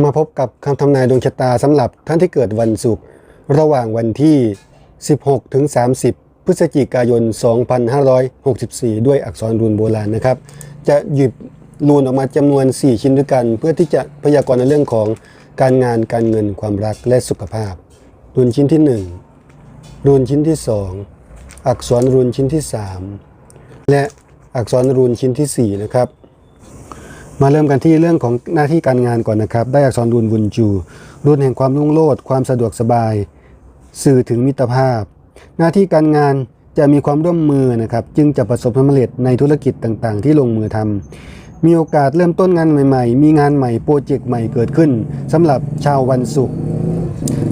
มาพบกับคำทำนายดวงชะตาสำหรับท่านที่เกิดวันศุกร์ระหว่างวันที่ 16 ถึง 30 พฤศจิกายน 2564 ด้วยอักษรรูนโบราณนะครับ จะหยิบรูนออกมาจำนวน 4 ชิ้นด้วยกัน เพื่อที่จะพยากรณ์ในเรื่องของการงานการเงินความรักและสุขภาพ รูนชิ้นที่ 1 รูนชิ้นที่ 2 อักษรรูนชิ้นที่ 3 และอักษรรูนชิ้นทีสี่4 นะครับ มาเริ่มกันที่เรื่องของหน้าที่การงานก่อนนะครับ ได้อักษรรุนบุญจู รุนแห่งความรุ่งโรจน์ความสะดวกสบาย สื่อถึงมิตรภาพ หน้าที่การงานจะมีความร่วมมือนะครับ จึงจะประสบสำเร็จในธุรกิจต่างๆ ที่ลงมือทำมีโอกาสเริ่มต้นงานใหม่ ๆ มีงานใหม่โปรเจกต์ใหม่เกิดขึ้นสำหรับชาววันศุกร์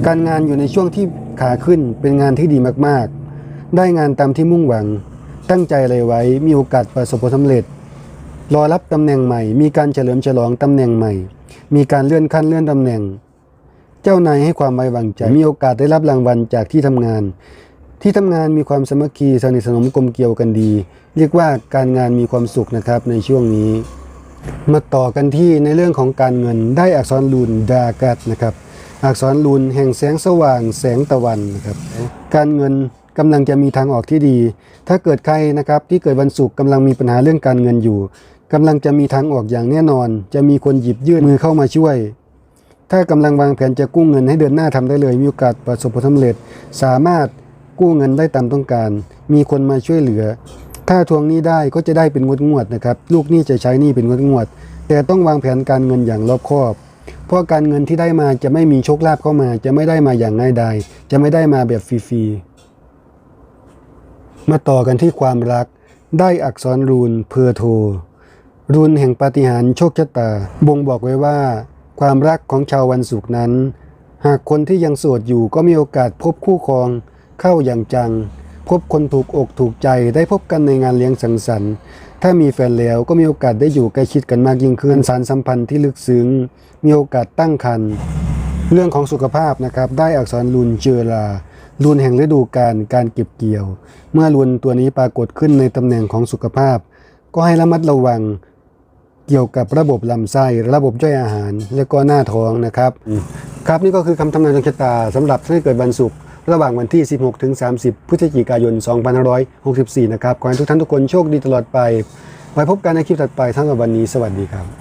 การงานอยู่ในช่วงที่ขาขึ้นเป็นงานที่ดีมากๆ ได้งานตามที่มุ่งหวัง ตั้งใจอะไรไว้มีโอกาสประสบผลสำเร็จ รอรับตำแหน่งใหม่ มีการเฉลิมฉลองตำแหน่งใหม่ มีการเลื่อนขั้นเลื่อนตำแหน่ง เจ้านายให้ความไว้วางใจ มีโอกาสได้รับรางวัลจากที่ทำงาน ที่ทำงานมีความสมัคคีสนิทสนมกลมเกลียวกันดี เรียกว่าการงานมีความสุขนะครับในช่วงนี้ มาต่อกันที่ในเรื่องของการเงินได้อักษรลูนดากัดนะครับ อักษรลูนแห่งแสงสว่างแสงตะวันนะครับ การเงินกำลังจะมีทางออกที่ดี ถ้าเกิดใครนะครับที่เกิดวันศุกร์กำลังมีปัญหาเรื่องการเงินอยู่ กำลังจะมีทางออกอย่างแน่นอน จะมีคนหยิบยื่นมือเข้ามาช่วย ถ้ากำลังวางแผนจะกู้เงินให้เดินหน้าทำได้เลย มีโอกาสประสบผลสำเร็จ สามารถกู้เงินได้ตามต้องการ มีคนมาช่วยเหลือ ถ้าทวงหนี้ได้ก็จะได้เป็นงวดงวดๆนะครับ ลูกหนี้จะใช้หนี้เป็นงวดงวดๆแต่ต้องวางแผนการเงินอย่างรอบคอบ เพราะการเงินที่ได้มาจะไม่มีโชคลาภเข้ามา จะไม่ได้มาอย่างง่ายดาย จะไม่ได้มาแบบฟรีๆ มาต่อกันที่ความรัก ได้อักษรรูนเพอร์โท รุนแห่งปาฏิหาริย์โชคชะตา บ่งบอกไว้ว่า ความรักของชาววันศุกร์นั้น หากคนที่ยังโสดอยู่ก็มีโอกาสพบคู่ครอง เข้าอย่างจัง พบคนถูกอกถูกใจได้พบกันในงานเลี้ยงสังสรรค์ถ้ามีแฟนแล้วก็มีโอกาสได้อยู่ใกล้ชิดกันมากยิ่งขึ้นสารสัมพันธ์ที่ลึกซึ้ง มีโอกาสตั้งครรภ์เรื่องของสุขภาพนะครับ ได้อักษรลุนเจอราลุนแห่งฤดูกาลการเก็บเกี่ยว เมื่อลุนตัวนี้ปรากฏขึ้นในตำแหน่งของสุขภาพ ก็ให้ระมัดระวัง เกี่ยวกับระบบลำไส้ระบบย่อยอาหาร และก็หน้าท้องนะครับครับนี่ก็คือคำทำนายดวงชะตาสำหรับท่านที่เกิดวันศุกร์ระหว่างวันที่ 16 ถึง 30 พฤศจิกายน 2564 นะครับ ขอให้ทุกท่านทุกคนโชคดีตลอดไป ไว้พบกันในคลิปถัดไปทั้งวันนี้ สวัสดีครับ